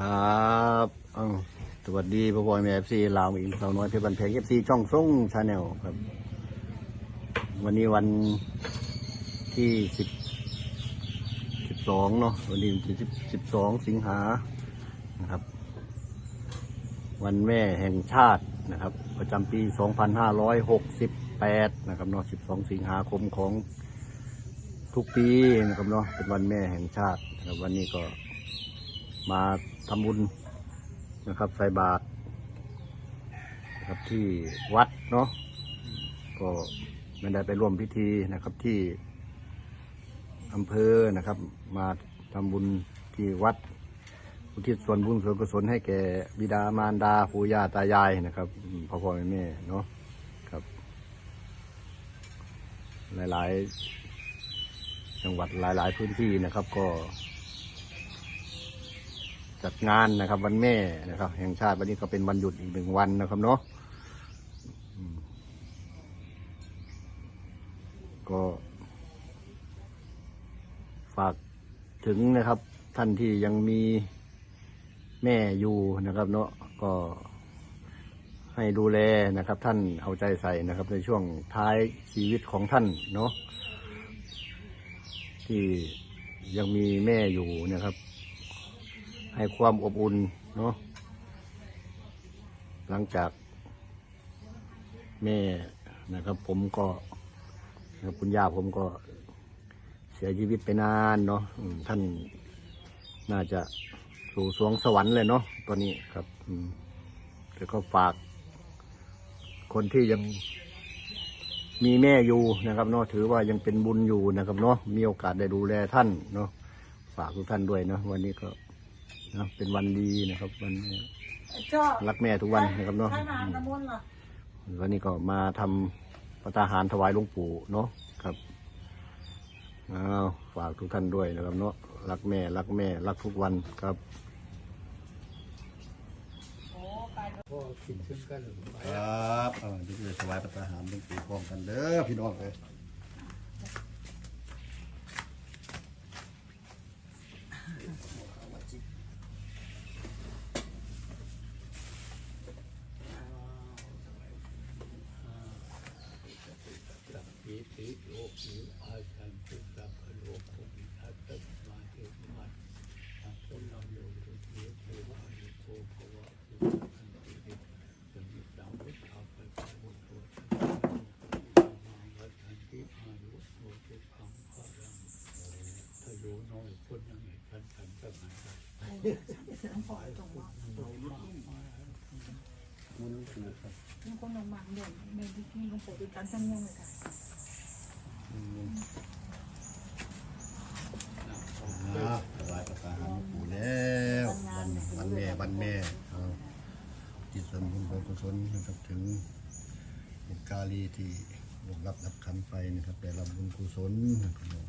ครับอ้าวสวัสดีพ่อพ่อแม่เอฟซีลาวอีกสาวน้อยเพชรบันเพงเอฟซีช่องส่งชาแนลครับ วันนี้วันที่สิบสิบสองเนาะวันนี้วันที่สิบสิบสองสิงหานะครับ วันแม่แห่งชาตินะครับ ประจำปีสองพันห้าร้อยหกสิบแปดนะครับเนาะสิบสองสิงหาคมของทุกปีนะครับเนาะเป็นวันแม่แห่งชาตินะครับวันนี้ก็ มาทำบุญนะครับใส่บาตรนะครับที่วัดเนาะก็ไม่ได้ไปร่วมพิธีนะครับที่อำเภอนะครับ มาทำบุญที่วัดอุทิศส่วนบุญส่วนกุศลให้แก่บิดามารดาปู่ย่าตายายนะครับพ่อพ่อแม่แม่เนาะครับ หลาย ๆ จังหวัดหลาย ๆ พื้นที่นะครับ ก็ จัดงานนะครับ วันแม่นะครับ แห่งชาติวันนี้ก็เป็นวันหยุดอีกหนึ่งวันนะครับเนาะก็ฝากถึงนะครับ ท่านที่ยังมีแม่อยู่นะครับ เนาะก็ให้ดูแลนะครับ ท่านเอาใจใส่นะครับ ในช่วงท้ายชีวิตของท่านเนาะที่ยังมีแม่อยู่นะครับ ให้ความอบอุ่นเนาะหลังจากแม่นะครับ ผมก็คุณย่าผมก็เสียชีวิตไปนานเนาะท่านน่าจะสู่สวงสวรรค์เลยเนาะตอนนี้ครับแต่ก็ฝาก คนที่ยังมีแม่อยู่นะครับเนาะถือว่ายังเป็นบุญอยู่นะครับเนาะมีโอกาสได้ดูแลท่านเนาะฝากทุกท่านด้วยเนาะวันนี้ก็ นะเป็นวันดีนะครับวันนี้เจ้ารักแม่ทุกวันนะครับเนาะใช่น้ำน้ำมนต์เหรอวันนี้ก็มาทำประทานอาหารถวายหลวงปู่เนาะครับอ้าวฝากทุกท่านด้วยนะครับเนาะรักแม่รักแม่ รักทุกวันครับโอ้ไปพ่อกินซึ่งกันหรือไม่ครับเออที่จะถวายประทานอาหารหลวงปู่พร้อมกันเด้อพี่น้องเลย สัพพิติโยมิอาสันตุสัพพะโลกโควิทัสสะมาเทมัสสัพพะลังโลกุเทเทวานิโกภวะอุสันติเดสมิสังวุฒาปัสสะวุฒโตมาวัฏันติอายุโมตุขังพลังทะโยน้อยคนยังไงทันทันสมัยได้ เสียงพอตรงว่า มุนปู่ครับมีคนลงมาเด่นเด่นที่ที่หลวงปู่ดูการทำยังไงกันอ่าถวายประทานอาหารหลวงปู่แล้ววันวันแม่วันแม่เอาจิตส่วนบุญส่วนกุศลนะครับถึงบุญกาลีที่ลงรับรับขันไปนะครับได้รับบุญกุศลนะครับ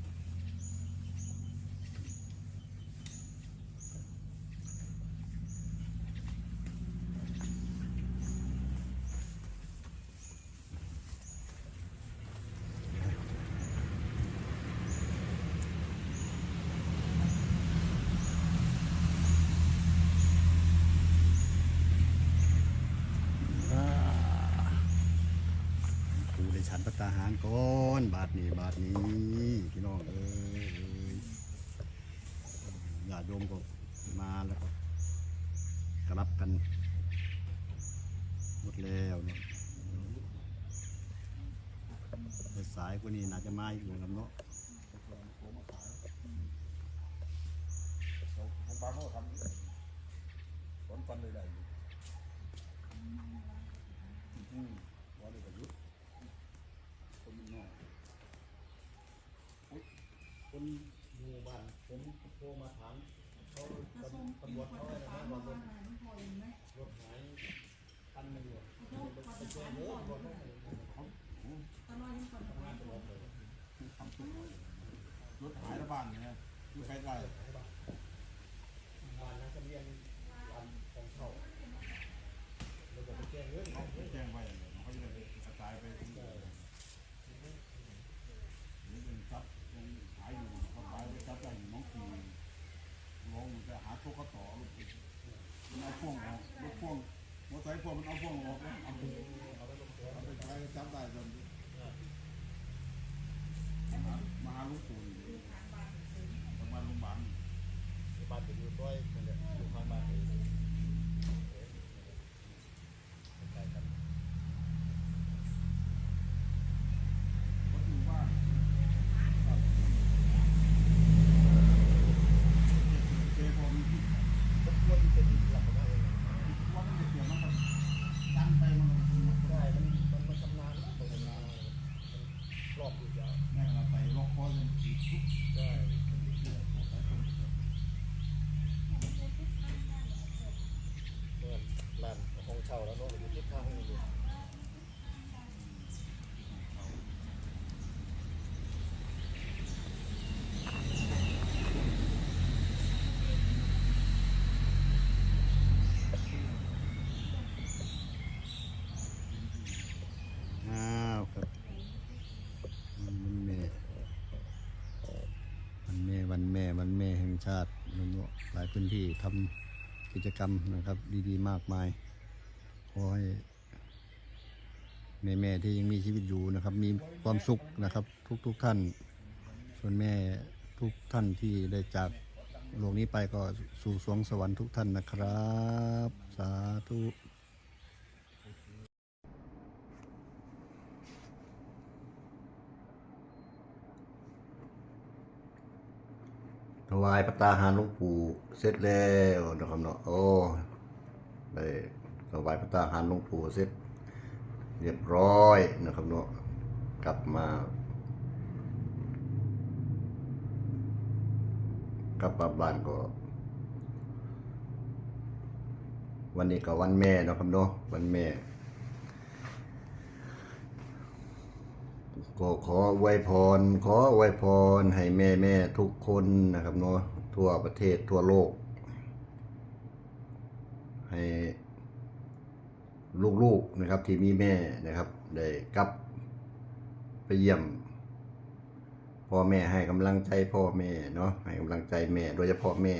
อ่าปูได้ ฉันก่อนบาทนี้บาทนี้พี่น้องเอ้ยเอ้ยญาติโยมก็มาแล้วก็กรับกันหมดแล้วเนาะสายกว่านี้น่าจะมาอีกอยู่แล้วเนาะคนฟันเลยได้หมู่บ้าน ผมโทรมาถามเขาตำรวจเขาอะไรนะว่ารถหายตันหนึงอยู่ไปแจ้งเยอะบอกให้รถหายระบาดเนี่ยอยู่ใกล้ๆบ้านนะทะเบียนร้านของเขาแล้วก็ไปแจ้งเยอะเขาแจ้งไว้เขาจะได้กระจายไปถึงนี่เป็นทรัพย์ยังหายอยู่เขาขายไปทรัพย์ได้น้องขี่ลงจะหาโชคเขาต่อลูก เอา พ่วงออกรถพ่วงมอเตอร์ไซค์พ่วงมันเอาพ่วงออกนะเอาไปเอาไปใช้จับได้จนมามาหาลุงปู่นี่ประมานโรงพยาบาล บ้านจะอยู่ด้วยนั่นแหละอยู่ข้างบ้านเองใกล้ๆกัน วัดอยู่บ้านเจพอมี รถพ่วงที่เป็นหลักของเราเอง ว่ามันจะเกี่ยวมันก็ดันไปมันก็เป็น ได้ มันมันมันชำนาญแล้วมันชำนาญมันรอบอยู่ยาว แม่เราไปล็อกคอจนติดทุก ได้ เรื่องของสายตรง เมื่อลานห้องเช่าแล้วเนาะอยู่ที่ข้างนี่เลย อ้าวครับวันแม่วันแม่วันแม่วันแม่แห่ง ชาตินุนหลายพื้นที่ทำกิจกรรมนะครับ ดีๆ มากมาย ขอให้แม่แม่ๆที่ยังมีชีวิตอยู่นะครับ มีความสุขนะครับ ทุก ๆท่าน ส่วนแม่ทุกท่านที่ได้จากโลกนี้ไปก็สู่สวงสวรรค์ทุกท่านนะครับ สาธุ ถวายพระตาหารหลวงปู่เสร็จแล้วนะครับเนาะโอ้ได้ถวายพระตาหารหลวงปู่เสร็จ เรียบร้อยนะครับเนาะกลับมากลับมาบ้านก็ วันนี้ก็วันแม่นะครับเนาะวันแม่ ก็ขออวพร ขออวพรให้แม่แม่ทุกคนนะครับเนาะทั่วประเทศทั่วโลก ให้ลูกๆนะครับที่มีแม่นะครับ ได้กลับไปเยี่ยมพ่อแม่ให้กำลังใจพ่อแม่เนาะให้กำลังใจแม่โดยเฉพาะแม่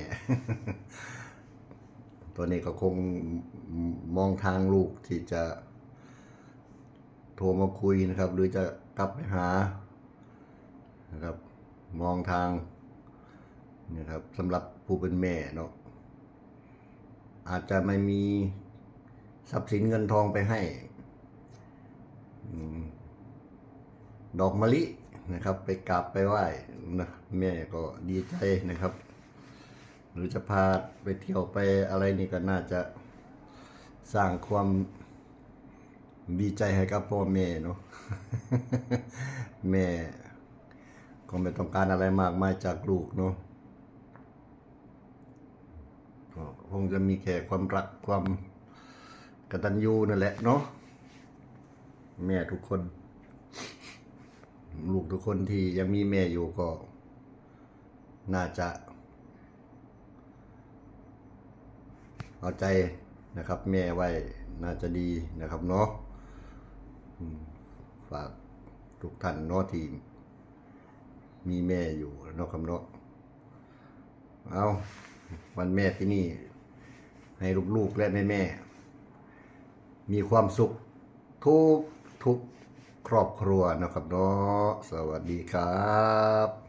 ตัวนี้ก็คงมองทางลูกที่จะโทรมาคุยนะครับ หรือจะ กลับไปหานะครับมองทางนะครับสำหรับผู้เป็นแม่เนาะอาจจะไม่มีทรัพย์สินเงินทองไปให้ ดอกมะลินะครับ ไปกราบไปไหว้นะแม่ก็ดีใจนะครับ หรือจะพาไปเที่ยวไปอะไรนี่ก็น่าจะสร้างความ ดีใจให้กับพ่อแม่เนาะแม่ก็ไม่ต้องการอะไรมากมายจากลูกเนาะก็คงจะมีแค่ความรักความกตัญญูนั่นแหละเนาะแม่ทุกคน ลูกทุกคนที่ยังมีแม่อยู่ก็ น่าจะ เอาใจนะครับ แม่ไว้น่าจะดีนะครับเนาะ ฝากทุกท่านนอทีม มีแม่อยู่นอกคำเนาะเอาวันแม่ที่นี่ ให้ลูกๆและแม่แม่ มีความสุขทุกทุกครอบครัวนะครับเนาะสวัสดีครับ